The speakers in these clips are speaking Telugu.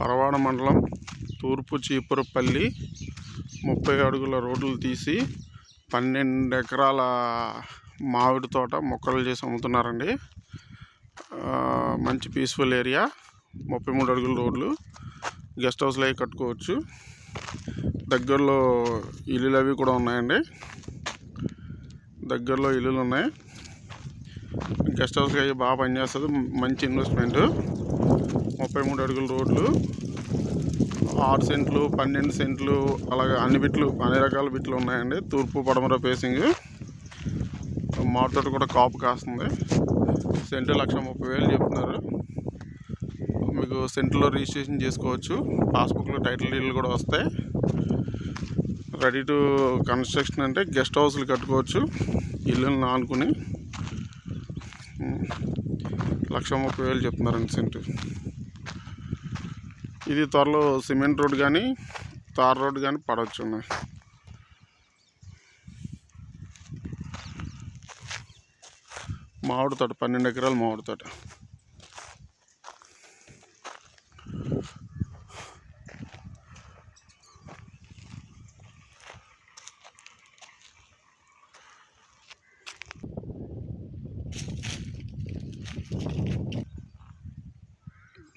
పరవాడ మండలం తూర్పు చీపురపల్లి ముప్పై అడుగుల రోడ్లు తీసి పన్నెండు ఎకరాల మామిడి తోట మొక్కలు చేసి అమ్ముతున్నారండి. మంచి పీస్ఫుల్ ఏరియా ముప్పై మూడు అడుగుల రోడ్లు గెస్ట్ హౌస్లు అవి కట్టుకోవచ్చు. దగ్గరలో ఇల్లులు అవి కూడా ఉన్నాయండి. దగ్గరలో ఇల్లులు ఉన్నాయి. గెస్ట్ హౌస్కి అయ్యి బాగా పనిచేస్తుంది మంచి ఇన్వెస్ట్మెంట్ ముప్పై మూడు అడుగుల రోడ్లు. ఆరు సెంట్లు పన్నెండు సెంట్లు అలాగే అన్ని బిట్లు అన్ని రకాల బిట్లు ఉన్నాయండి. తూర్పు పడమర ఫేసింగ్ మాతోట కూడా కాపు కాస్తుంది. సెంటు లక్ష ముప్పై వేలు చెప్తున్నారు. మీకు సెంట్లో రిజిస్ట్రేషన్ చేసుకోవచ్చు. పాస్బుక్లో టైటిల్ డీడ్లు కూడా వస్తాయి. రెడీ టు కన్స్ట్రక్షన్ అంటే గెస్ట్ హౌస్లు కట్టుకోవచ్చు. ఇల్లుని ఆనుకుని లక్ష ముప్పై వేలు చెప్తున్నారండి సెంట్. ఇది త్వరలో సిమెంట్ రోడ్ కానీ తార్ రోడ్ కానీ పడవచ్చు మామిడి తోట పన్నెండు ఎకరాలు మామిడి తోట.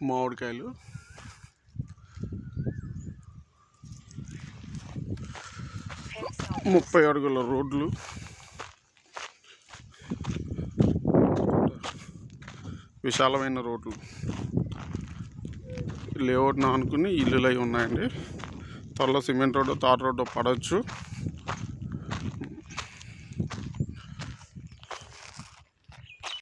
మామిడికాయలు. ముప్పై అడుగుల రోడ్లు. విశాలమైన రోడ్లు. లేఅవుట్ను అనుకుని ఇల్లులు అవి ఉన్నాయండి. త్వరలో సిమెంట్ రోడ్డు తార్ రోడ్డు పడవచ్చు.